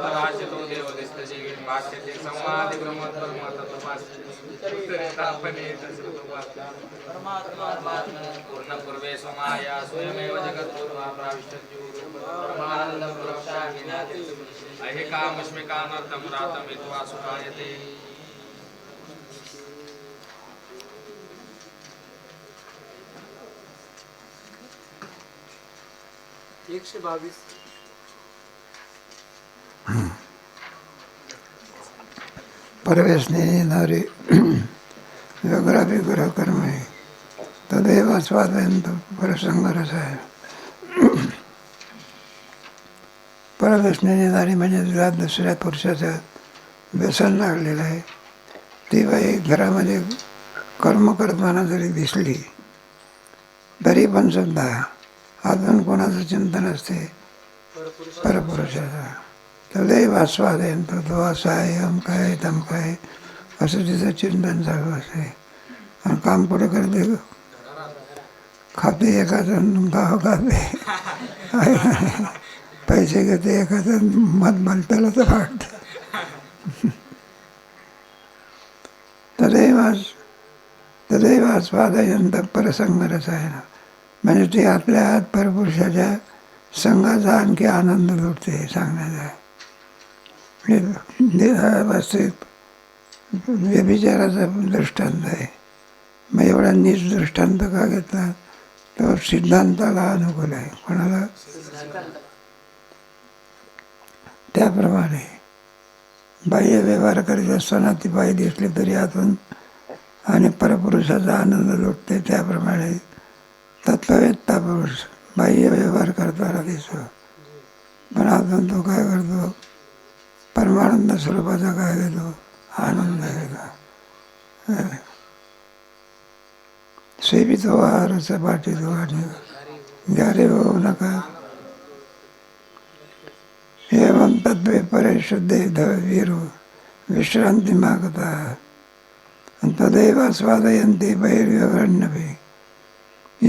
सुतभाषितो देवदिस्तजीवित भाष्यते संवादि ब्रह्मोत्तम तत्त्वपने पूर्ण स्वयमेव अहिकामस्मिकानर्थं रातमित्वा सुखायते एकशे बावीस. परवेशने येणारे व्यग्राभिग्रह कर्म आहे तदैव स्वादयंत परसंगरस आहे परवेशने येणारी म्हणजे तुला दुसऱ्या पुरुषाचं व्यसन लागलेलं आहे ती बाई घरामध्ये कर्म करताना जरी दिसली। तरी पण सुद्धा अजून कोणाचं चिंतन असते? परपुरुषाचं। तदैव आस्वादयंत तो असा आहे अमका आहे तमका आहे असं तिचं चिंतन चालू असते आणि काम पुढे करते खाते एखादं गाव खाते पैसे घेते एखादं मत भलत्याला तर वाटतं तदैव तदैव आस्वादयंत परसंगरस आहे ना म्हणजे ते आपल्या आत परपुरुषाच्या संघाचा आणखी आनंद लुटते सांगण्याचा वास्तविक व्यभिचाराचा दृष्टांत आहे. मग एवढा नीच दृष्टांत का घेतला? तर सिद्धांताला अनुकूल आहे. कोणाला? त्याप्रमाणे बाह्य व्यवहार करीत असताना ती बाई दिसली तरी आतून आणि परपुरुषाचा आनंद लुटते. त्याप्रमाणे तत्ववेत्ता पुरुष बाह्य व्यवहार करताना दिसतो. पण आतून तो काय करतो? परमानंद स्वरूपाचा काय घेतो? आनंद घेतो सेवित आहारच पाठीत आणि ग्यारे होऊ नका. एवं तत्वे परे शुद्धे वीरो विश्रांती मागता. तदैव स्वादयंती बहिर्व्यवरण्यपी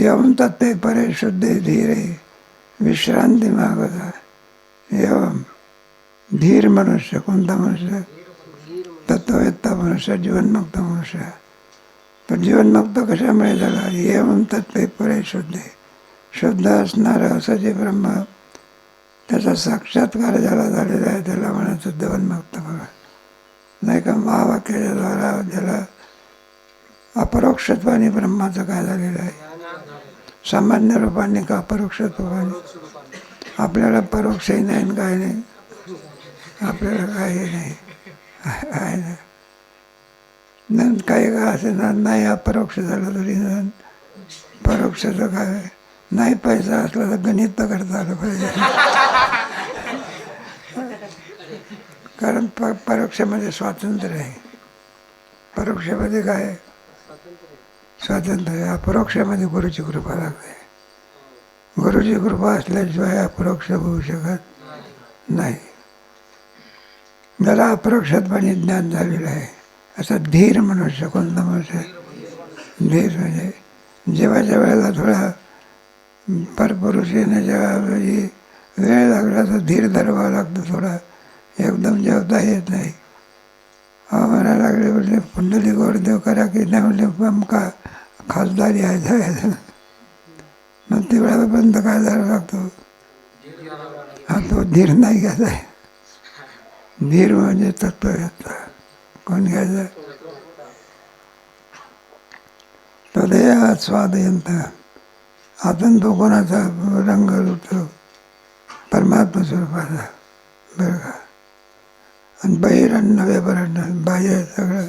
एवं तत्वे परे शुद्धे धीरे विश्रांती मागता. एवं धीर मनुष्य कोणता मनुष्य? तत्ववेत्ता मनुष्य जीवनमुक्त मनुष्य. पण जीवनमुक्त कशामुळे झाला? एवं तत्वे ते शुद्धे शुद्ध असणारं असं जे ब्रह्म त्याचा साक्षात्कार ज्याला झालेला आहे त्याला म्हणायचं जीवनमुक्त बघा नाही का? महावाक्याच्या द्वारा ज्याला अपरोक्षत्वाने ब्रह्माचं काय झालेलं आहे? सामान्य रूपाने का अपरोक्षत्वाने? आपल्याला परोक्षही नाही काय नाही. आपल्याला काही नाही. आहे ना. नन काही का असे ना नाही अपरोक्ष झालं तरी नन. परोक्षाचं काय? नाही पैसा असला तर गणित तर करता आलं पाहिजे. कारण प परोक्षामध्ये स्वातंत्र्य आहे. परोक्षामध्ये काय? स्वातंत्र्य. आहे अपरोक्षामध्ये गुरुची कृपा लागते. गुरुची कृपा असल्याशिवाय अपरोक्ष होऊ शकत नाही. ज्याला अप्रक्षतपणे ज्ञान झालेलं आहे. असा धीर मनुष्य कोणता मनुष्य? धीर म्हणजे जेव्हाच्या वेळेला थोडा परपुरुषीने येण्याच्या वेळ लागला तर धीर धरवा लागतो थोडा. एकदम जेवता येत नाही. हा म्हणायला लागले म्हणजे पुंडली गोरदेव करा की नाही? म्हणजे आमका खासदारी आहे जायचं मग तेवढ्यापर्यंत काय जायला लागतो? हा तो धीर नाही घ्यायचा आहे धीर म्हणजे तत्व घेतला कोण घ्यायचं? तदया स्वादयंत आपण तो कोणाचा रंग लुटतो परमात्मा स्वरूपाचा। बरं का? आणि बहिरण्य व्यवहारण्य बाह्य सगळं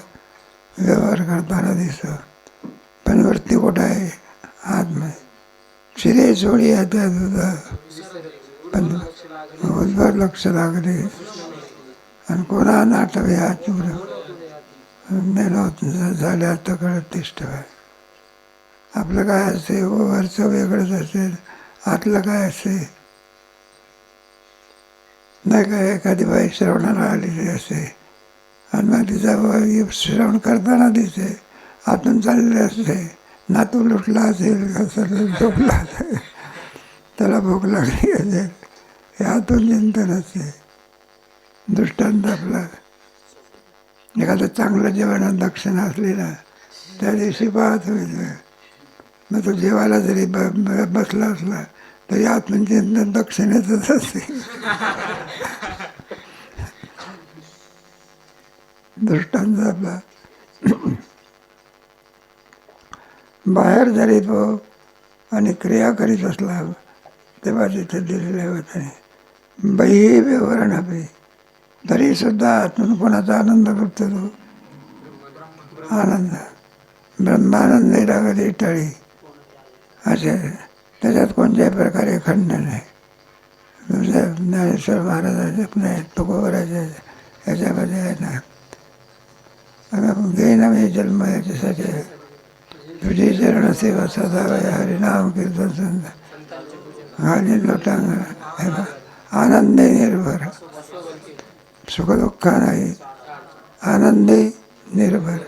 व्यवहार करताना दिसतं. पण वरती कुठं आहे? आतमध्ये शिरे सोडी आहे त्या पण उद्भर लक्ष लागले कोणा नाटवे हा चूर. मेलो आता कळत तिष्ठवाय आपलं काय असते हो, वरचं वेगळंच असेल आतलं काय असते नाही काय एखादी बाई श्रवणाला आलेली असते आणि मग तिचा श्रवण करताना दिसते आतून चाललेले असते. नातू लुटला असेल कसं झोपला असेल. त्याला भूक लागली असेल. हे आतून चिंतन असते दृष्टांत आपला. एखादं चांगलं जेवणात दक्षिण असलेला त्या दिवशी पाहत होईल. मग तो जेवायला जरी ब बसला असला तरी आत्मचिंतन दक्षिणेतच असते. दृष्टांत आपला. बाहेर जरी तो आणि क्रिया करीत असला तेव्हा तिथे दिलेल्या होत्याने बहि विवरण आपली तरी सुद्धा कोणाचा आनंद करतो तो? आनंद. ब्रह्मानंद कधी टळी. असे त्याच्यात कोणत्याही प्रकारे खंड नाही. तुझ्या ज्ञानेश्वर महाराजाचे पुणे तुकोबराचे याच्यामध्ये आहे ना. घेईना मी जन्म याच्यासाठी. तुझी चरण सेवा सदा हरिनाम कीर्तन संत. आणि लोटांग आनंद निर्भर. सुखदुःख नाही आनंदी निर्भर.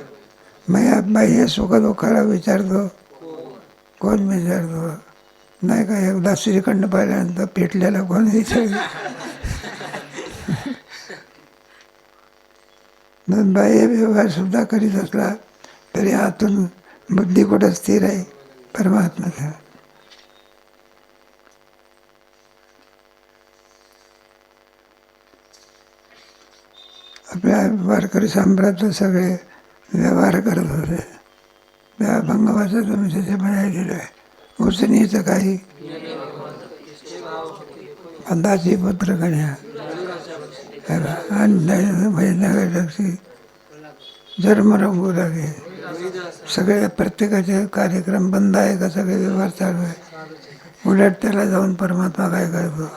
मग बाह्य सुखदुःखाला विचारतो कोण विचारतो? नाही का एकदा श्रीखंड पाहिल्यानंतर पेटलेला कोण विचार बाह्य व्यवहारसुद्धा करीत असला तरी आतून बुद्धी कुठं स्थिर आहे? परमात्मा आपल्या वारकरी सम्राट सगळे व्यवहार करत होते त्या भंगवाचा तुम्ही ऐकलेलं आहे उचनीचं काही अंदाजी पुत्र आणि जन्म रंगू लागे सगळे प्रत्येकाचे कार्यक्रम बंद आहे का सगळे व्यवहार चालू आहे उलट त्याला जाऊन परमात्मा काय करतो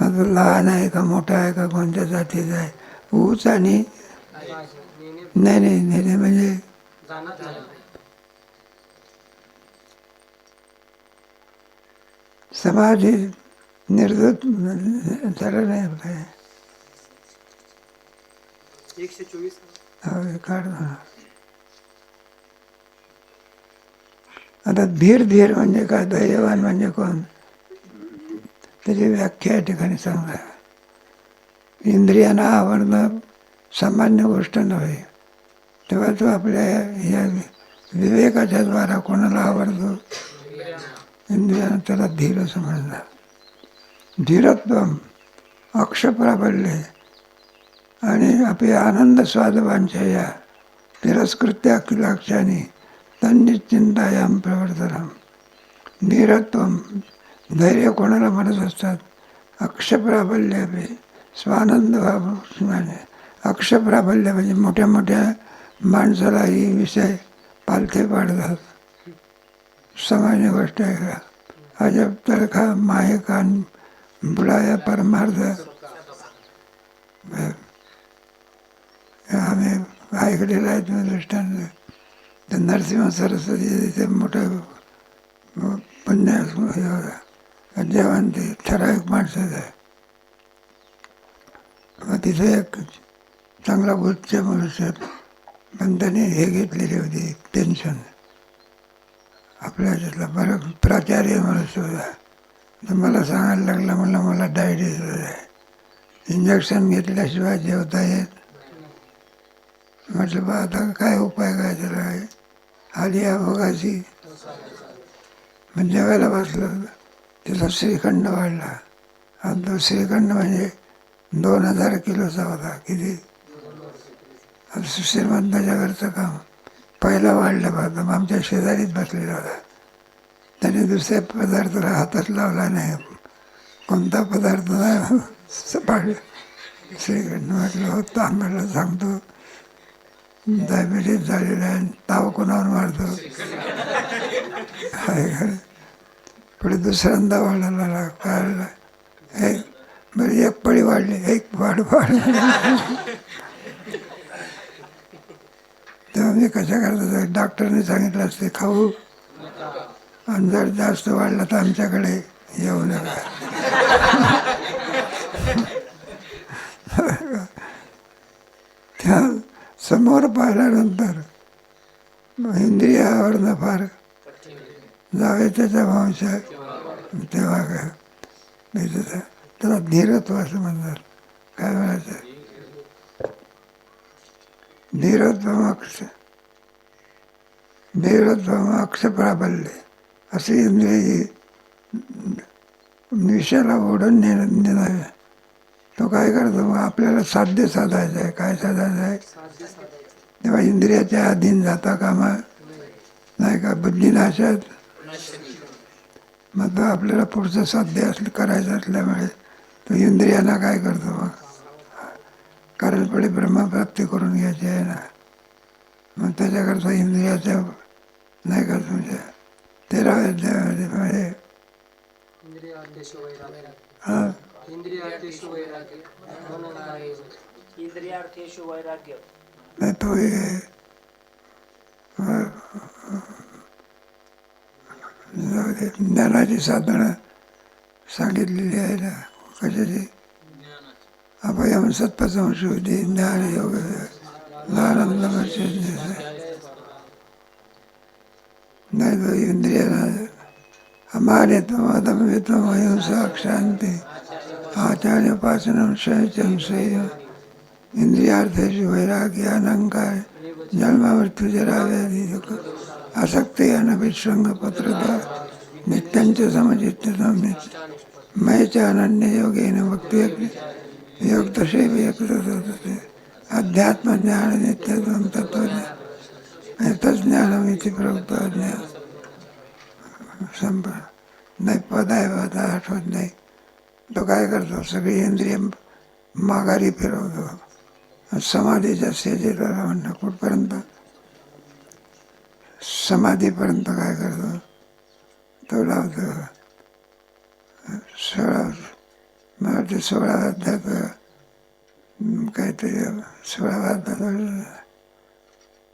मग लहान आहे का मोठा आहे का कोणत्या जातीचा आहे आणि नाही नाही नेणे म्हणजे नाही समाधी निर्धत झालं नाही काय एकशे चोवीस हवे काढ म्हणा. आता धीर धीर म्हणजे काय धैर्यवान म्हणजे कोण त्याची व्याख्या या ठिकाणी सांगा इंद्रियांना आवडणं सामान्य गोष्ट नव्हे. तेव्हा तो आपल्या या विवेकाच्या द्वारा कोणाला आवडतो? इंद्रियानं त्याला धीर समजणार धीरत्व अक्षप्राबल्य आणि आपले आनंद स्वादबांच्या या तिरस्कृत्या अखिलाक्षाने तन्निश्चिंतायाम प्रवर्तनम धीरत्व धैर्य कोणाला म्हणत असतात? अक्षप्राबल्य आपले स्वानंद भावने म्हणजे अक्षप्राबल्य म्हणजे मोठ्या मोठ्या माणसाला ही विषय पालथे पाडतात. सामान्य गोष्ट आहे का? अजब तरखा माहे कान बुलाया परमार्थ. आम्ही ऐकलेलं आहे तुम्ही दृष्टांत. तर नरसिंह सरस्वती तिथे मोठं पुण्य जेवण ते ठराविक माणसाचं आहे. मग तिथे एक चांगला उच्च मनुष्य पण त्याने हे घेतलेली होती. पेन्शन आपल्या ह्याच्यातला बरं प्राचार्य मनुष्य होता तर मला सांगायला लागला म्हणलं मला डायबिटीज आहे. इंजेक्शन घेतल्याशिवाय जेवता येत. म्हटलं बा आता काय उपाय काय त्याला? आहे आली अभोगाची मग जेवायला बसलं. तिथं श्रीखंड वाढला. आणि तो श्रीखंड म्हणजे दोन हजार किलोचा होता किती? आता घरचं काम. पहिला वाढलं पाहतं मग आमच्या शेजारीच बसलेला होता. त्याने दुसऱ्या पदार्थाला हातात लावला नाही. कोणता पदार्थ नाही सपाट श्रीखंड म्हटलं हो तांबडला सांगतो. डायबिटीस झालेला आहे ताव कोणावर मारतो? पुढे दुसऱ्यांदा वाढायला लागला. कळलं म्हणजे एक पळी वाढली एक वाढ वाढली तेव्हा मी कशा करता डॉक्टरने सांगितलं असते खाऊ. आणि जर जास्त वाढला तर आमच्याकडे येऊ नका. त्या समोर पाहिल्यानंतर इंद्रियावरनं फार जावे त्याच्या वंश तेव्हा काय त्याला धीरत्व असं म्हणतात. काय म्हणायचं? धीरोद्भम अक्ष धीरोद्भम अक्ष प्राबल्य. असे इंद्रिय विषयाला ओढून नेणं नेणार. तो काय करतो? मग आपल्याला साध्य साधायचं आहे. काय साधायचं आहे? तेव्हा इंद्रियाच्या अधीन जाता कामा. नाही का? बुद्धिनाशात. मग तो आपल्याला पुढचं साध्य असलं करायचं असल्यामुळे तो इंद्रियांना काय करतो मग कारण पुढे ब्रह्मप्राप्ती करून घ्यायची आहे ना. मग त्याच्याकरता इंद्रियाच्या नाही का तुमच्या अध्यायामध्ये म्हणजे हा? नाही तो हे. ज्ञानाची साधनं सांगितलेली आहे ना. कशाचे अभयम सत्पसंशोधी ज्ञान योग आनंद नाही तो इंद्रियांना अमान्यत्वम अदम्यत्वम अहिंसा शांती आचार्योपासनं शयचम संयम इंद्रियार्थेषु वैराग्य अनंकार जन्ममृत्यू व्याधी दुःख आसक्ती अनभिसंग पत्रता नित्य मयच्या अनन्य योगेन भक्ती योग तसे होते अध्यात्म ज्ञान नित्यत्वम तत्वज्ञान तज्ज्ञानमिति प्रवृत्त ज्ञान। संप नाही पद आहे पद आठवत नाही तो काय करतो? सगळी इंद्रिय माघारी फिरवतो। समाधीच्या स्टेजेला म्हणणं कुठपर्यंत? समाधीपर्यंत काय करतो? तो लावतो. सोळा मला ते सोळा वाद्यात काहीतरी सोळा वाद्यात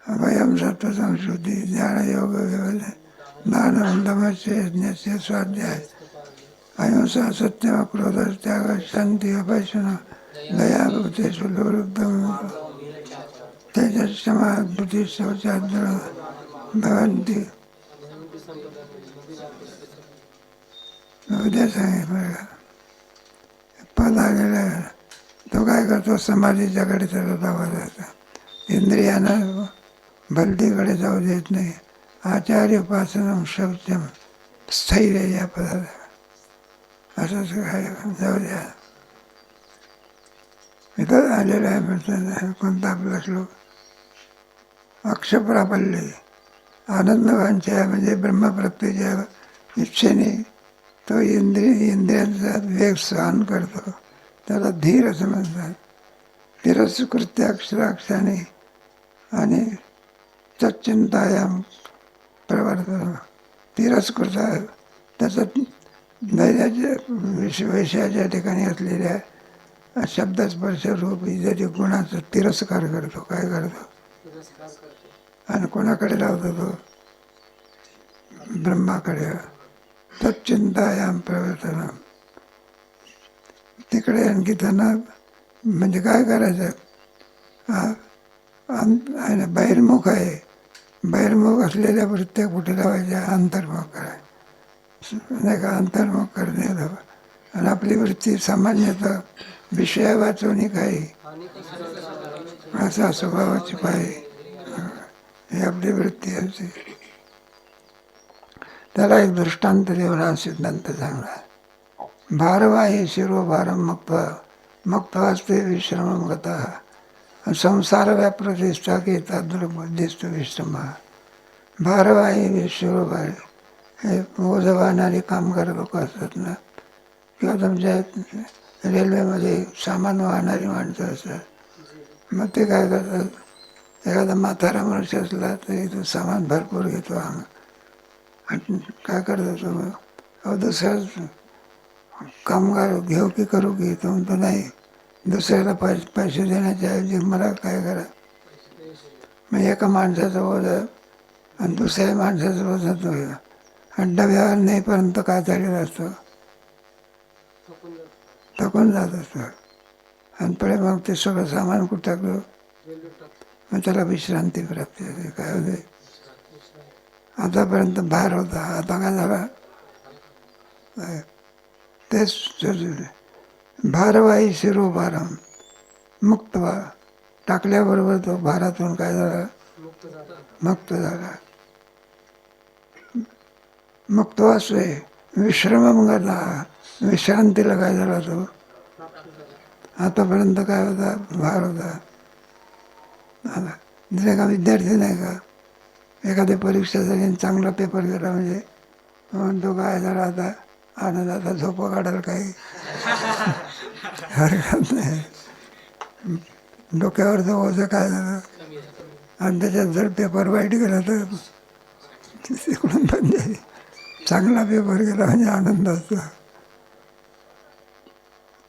अभयम सत्व संशुद्धी ज्ञानयोग ज्ञानवंतमस्य यज्ञस्य स्वाध्याय. अहिंसा सत्यम क्रोध त्याग शांती अपैशन दया भूतेषु लोरुद्धम तेजस्मा बुद्धी शौचाद्र भवन्ति उद्या सांगितलं पद आलेलं आहे तो काय करतो समाधीच्याकडे त्याला दावा द्यायचा इंद्रियांना भलतीकडे जाऊ देत नाही आचार्य उपासनम शौचम स्थैर्य या पदार्थ असंच काय जाऊ द्या इथं आलेलं आहे म्हणतात कोणता आपला श्लोक अक्षप्रापल्य आनंदवांच्या म्हणजे ब्रह्मप्राप्तीच्या इच्छेने तो इंद्रिय इंद्रियांचा वेग सहन करतो. त्याला धीर समजतात तिरस्कृत्य अक्षराक्षाने आणि तच्चिंतायाम प्रवर्तन. तिरस्कृत त्याचा धैर्याच्या विष विषयाच्या ठिकाणी असलेल्या शब्दस्पर्श रूप जरी गुणाचा तिरस्कार करतो काय करतो. आणि कोणाकडे लावतो तो? ब्रह्माकडे. तत्चिंतायाम प्रवर्तनाम तिकडे आणखी त्यांना म्हणजे काय करायचं? हा, अं- आहे ना बहिर्मुख आहे. बहिर्मुख असलेल्या वृत्त्या कुठे लावायच्या? अंतर्मुख कराय नाही का? अंतर्मुख करणे. आणि आपली वृत्ती सामान्यतः विषया वाचवणे काही असा स्वभावाची पाहिजे ही आपली वृत्ती असते त्याला एक दृष्टांत देऊन हा सिद्धांत चांगला शिरो शिरोभारम मक्त मक्त असते विश्रम गता संसार व्याप्रतिष्ठा घेता दुर्बुद्धिस्त विश्रमा. भारवाही शिरोभार हे ओझ वाहणारे कामगार लोक असतात ना. किंवा तुमच्या रेल्वेमध्ये सामान वाहणारी माणसं असतात. मग ते काय करतात? एखादा म्हातारा मनुष्य असला तरी तो सामान भरपूर घेतो. आम्ही काय करतो मग अहो दुसराच कामगार घेऊ की करू की? तो म्हणतो नाही दुसऱ्याला पैसे पैसे देण्याच्या ऐवजी मला काय करा? मग एका माणसाचं ओझ आणि दुसऱ्या माणसाचं ओझ तो आणि डब्यावर नेईपर्यंत काय चालेल असतं? थकून जात असतं. आणि पुढे मग ते सगळं सामान कुठं टाकलं? मग त्याला विश्रांती प्राप्ती होते काय होते? आतापर्यंत भार होता. आता काय झाला? तेच भारवाही शिरोभारम. मुक्त व्हा टाकल्याबरोबर तो भारातून काय झाला? मुक्त झाला. मुक्त वाचले विश्रमम गला विश्रांतीला काय झाला तो? आतापर्यंत काय होता? भार होता. आता. का विद्यार्थी नाही का? एखाद्या परीक्षा झाली चांगला पेपर गेला म्हणजे म्हणतो काय झाला आता आनंद आता झोपा काढाल काही? हरकत नाही. डोक्यावरचं ओझं काय झालं? आणि त्याच्यात जर पेपर वाईट गेला तर तिकडून म्हणजे चांगला पेपर गेला म्हणजे आनंद असतो.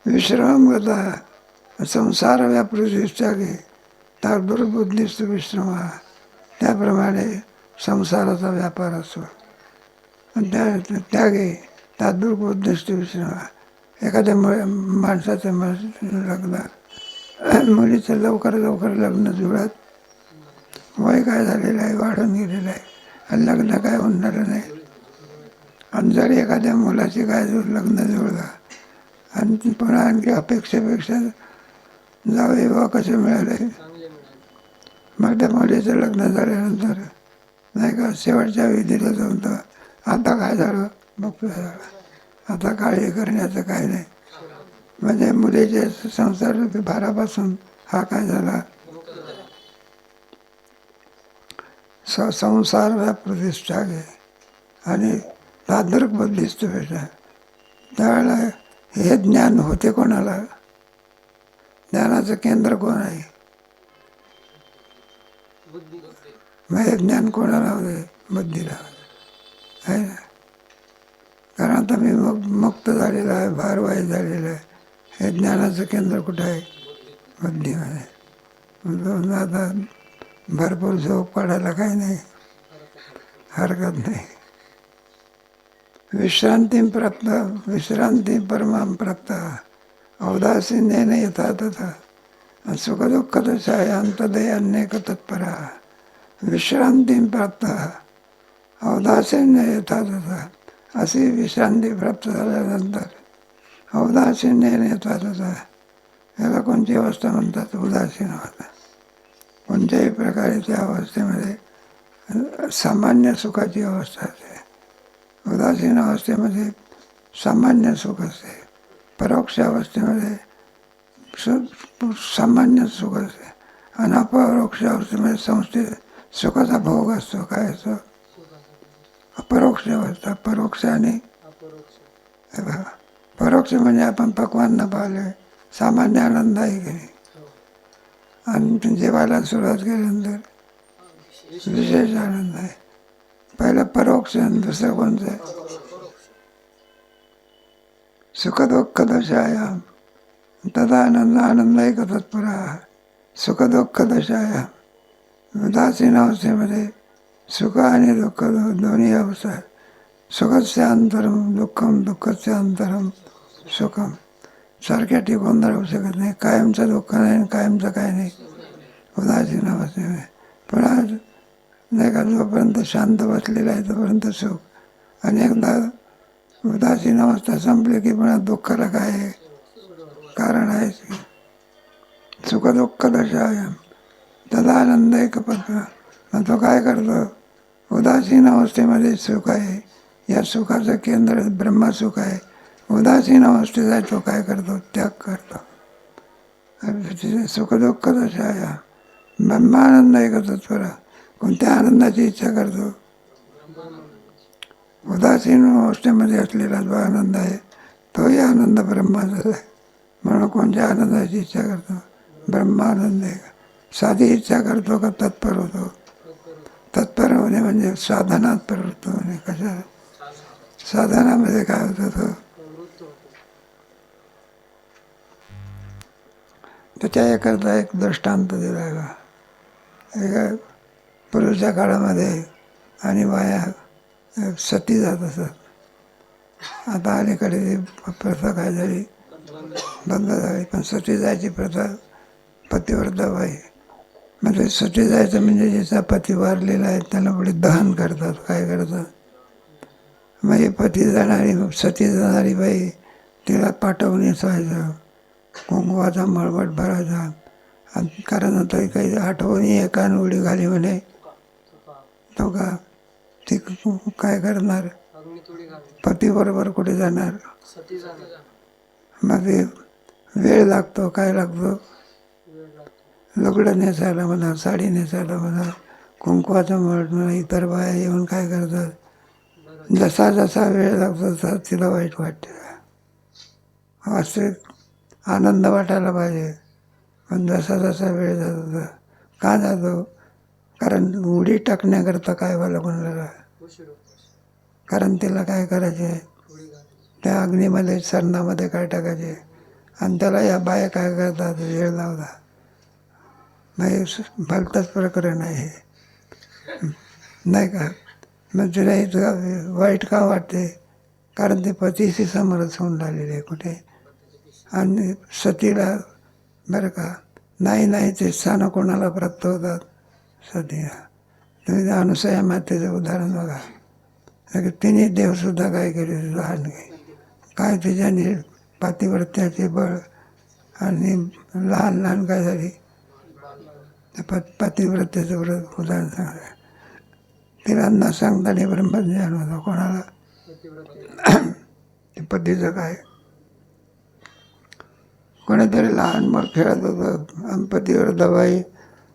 विश्राम गता संसार व्यापृष्ठागे तारदुर्बुद्धीस्त विश्रमा. त्याप्रमाणे संसाराचा व्यापार असतो आणि त्या त्यागे तादुर्बुद्धीस्त विश्रम एखाद्या मु माणसाचं मन- लग्न मुलीचं लवकर लवकर लग्न जुळत. वय काय झालेलं आहे वाढून गेलेलं आहे. आणि लग्न काय होणार नाही. आणि जर एखाद्या मुलाची काय लग्न जुळलं. आणि पुन्हा आणखी अपेक्षेपेक्षा जावे वा कसे मिळाले मिळाले मग त्या मुलीचं लग्न झाल्यानंतर नाही का शेवटच्या विधीला जाऊन तर आता काय झालं मग झालं आता काळजी करण्याचं काय नाही. म्हणजे मुलीचे संसार भारापासून हा काय झाला? स संसार प्रतिष्ठा घे. आणि दादरक बदलिस्त भेटा त्यावेळेला हे ज्ञान होते कोणाला? ज्ञानाचं केंद्र कोण आहे? म्हणजे मग हे ज्ञान कोणाला होते बुद्धीला आहे ना? कारण आता मी मग मुक्त झालेला आहे भारवाही झालेला आहे. हे ज्ञानाचं केंद्र कुठं आहे? बुद्धीमध्ये. म्हणून आता भरपूर झोप काढायला काही नाही. हरकत नाही. विश्रांती प्राप्त विश्रांती परमाम प्राप्त औदासीन्येन यथा तथा सुखदुःखदशाय अंतदय अनेक तत्परा विश्रांती प्राप्त। औदासीन्य यथा तथा अशी विश्रांती प्राप्त झाल्यानंतर औदासीन्य येतात तथा याला कोणती अवस्था म्हणतात उदासीन अवस्था कोणत्याही प्रकारे त्या अवस्थेमध्ये सामान्य सुखाची अवस्था असते उदासीन अवस्थेमध्ये सामान्य सुख असते परोक्ष अवस्थेमध्ये सु सामान्य सुख असते. आणि अपरोक्ष म्हणजे संस्थे सुखाचा भोग असतो काय असतो? अपरोक्ष अवस्था परोक्ष आणि परोक्ष म्हणजे आपण पक्वांना पाहिले सामान्य आनंद आहे की नाही आणि जेवायला सुरुवात केल्यानंतर विशेष आनंद आहे. पहिलं परोक्ष आणि दुसरं कोणतं? आहे सुखदुःख आहे. तदा आनंद आनंदायक एक तत्परा सुखदुःख दशाया उदासीन अवस्थेमध्ये सुख आणि दुःख दोन्ही अवस्था सुखस्य अंतरम दुःखम दुःखस्य अंतरम सुखम सारख्या टिकून राहू शकत नाही. कायमचं दुःख नाही आणि कायमचं काय नाही. उदासीन अवस्थेमध्ये पण आज नाही का जोपर्यंत शांत बसलेला आहे तोपर्यंत सुख. आणि एकदा उदासीन अवस्था संपली की पुन्हा दुःखाला काय आहे. कारण आहे सुख दशा तदा आनंद एक पत्र मग तो काय करतो? उदासीन अवस्थेमध्ये सुख आहे. या सुखाचं केंद्र ब्रह्मसुख आहे. उदासीन अवस्थेचा आहे तो काय करतो? त्याग करतो. सुखदुःख दशा या ब्रह्मानंद एक तत्पर कोणत्या आनंदाची इच्छा करतो? उदासीन अवस्थेमध्ये असलेला जो आनंद आहे तोही आनंद ब्रह्माचा आहे. म्हणून कोणत्या आनंदाची इच्छा करतो? ब्रह्मानंद आहे. का साधी इच्छा करतो का तत्पर होतो? तत्पर होणे म्हणजे साधनात प्रवृत्त होणे. कशा? साधनामध्ये काय होतं होतो त्याच्या एकरता एक दृष्टांत दिला आहे का एका पूर्वीच्या काळामध्ये आणि बाया सती जात असत. आता अलीकडे ती प्रथा काय झाली? बंद झाली. पण सती जायची प्रथा पतिव्रता बाई म्हणजे सती जायचं म्हणजे ज्याचा पती वारलेला आहे त्याला पुढे दहन करतात. काय करतात? हे पती जाणारी सती जाणारी बाई तिला पाठवून व्हायचं कुंकवाचा मळवट भरायचा. कारण आता काही आठवणी एकान उडी घाली म्हणे तो का? ती काय करणार? पतीबरोबर कुठे जाणार? मग वेळ लागतो काय लागतो? लुगडं नेसायला म्हणा साडी नेसायला म्हणा कुंकवाचं म्हणा इतर बाया येऊन काय करतात? जसा जसा वेळ लागतो तसा तिला वाईट वाटते. असे आनंद वाटायला पाहिजे. पण जसा जसा वेळ जातो तसा का जातो? कारण उडी टाकण्याकरता काय व्हायला कोणाला कारण तिला काय करायचे त्या अग्नीमध्ये सरणामध्ये काय टाकायचे आणि त्याला या बाया काय करतात? वेळ लावला. नाही भलतंच प्रकरण आहे हे. नाही का? मग तिला इतकं वाईट का वाटते? कारण ते पतीशी समरस होऊन राहिलेले आहे कुठे? आणि सतीला बरं का नाही नाही ते स्थानं कोणाला प्राप्त होतात सतीला. तुम्ही अनुसया मातेचं उदाहरण बघा. तिने देवसुद्धा काय केले लहान काही काय त्याच्याने पातिवृत्याचे बळ आणि लहान लहान काय झाली त्या पत पातिव्रत्याचं व्रत उदाहरण सांगा तिला न सांगताना ब्रह्मज्ञान होतं कोणाला? ते पतीचं काय? कोणीतरी लहान मग खेळत होतं. आणि पतीवर दबाई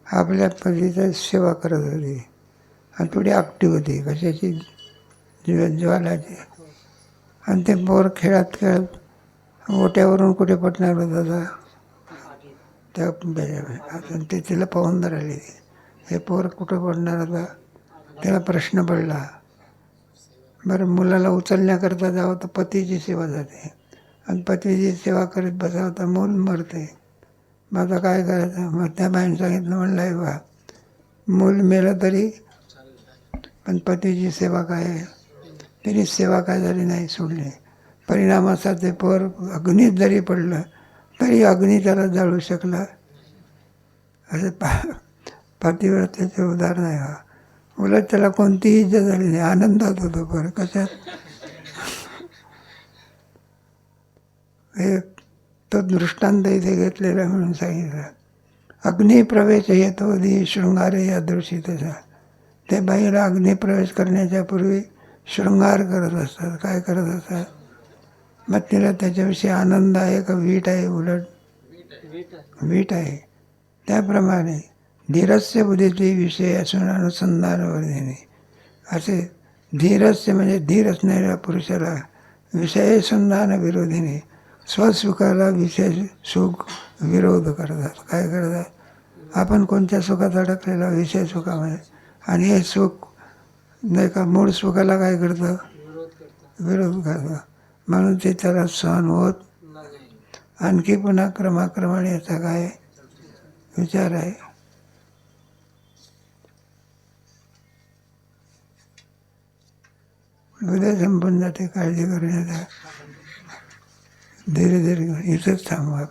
आपल्या पतीचा सेवा करत होती. आणि थोडी आकटी होती. कशाची? जीवन ज्वालाची. आणि ते बोर खेळत खेळत ओट्यावरून कुठे पटणार होता आता त्या आता ते तिला पाहून राहिली हे पोर कुठं पडणार होता त्याला प्रश्न पडला. बरं मुलाला उचलण्याकरता जावं तर पतीची सेवा जाते. आणि पतीची सेवा करीत बसावं तर मूल मरते. मग आता काय करायचं? मग त्या बाईने सांगितलं म्हणलं आहे बा मूल मेलं तरी पण पतीची सेवा काय आहे? तिने सेवा काय झाली नाही सोडली. परिणामाचा ते पोर अग्नीत जरी पडलं तरी अग्नी त्याला जाळू शकला. असं पा पातिव्रत्याचे उदाहरण आहे हा. उलट त्याला कोणतीही इज्जत झाली नाही आनंदात होतो पोर. कशात? हे तो दृष्टांत इथे घेतलेला म्हणून सांगितलं. अग्निप्रवेश येतो दी शृंगारे या दृष्टी त्याचा ते बाईला अग्निप्रवेश करण्याच्या पूर्वी शृंगार करत असतात. काय करत असतात? मग तिला त्याच्याविषयी आनंद आहे का? वीट आहे उलट. वीट आहे. त्याप्रमाणे धीरस्य बुद्धीचे विषय असून अनुसंधान वर्धिने असे धीरस्य म्हणजे धीर असणाऱ्या पुरुषाला विषय संधान विरोधीने स्वसुखाला विषय सुख विरोध करतात. काय करतात? आपण कोणत्या सुखात अडकलेला? विषय सुखामध्ये. आणि हे सुख नाही का? मूळ सुखाला काय करतं? विरोध करतं. म्हणून ते त्याला सहन होत आणखी पुन्हा क्रमाक्रमाने याचा काय विचार आहे? उद्या संपून जाते काळजी करण्याचा धीरे धीरे इथंच थांबू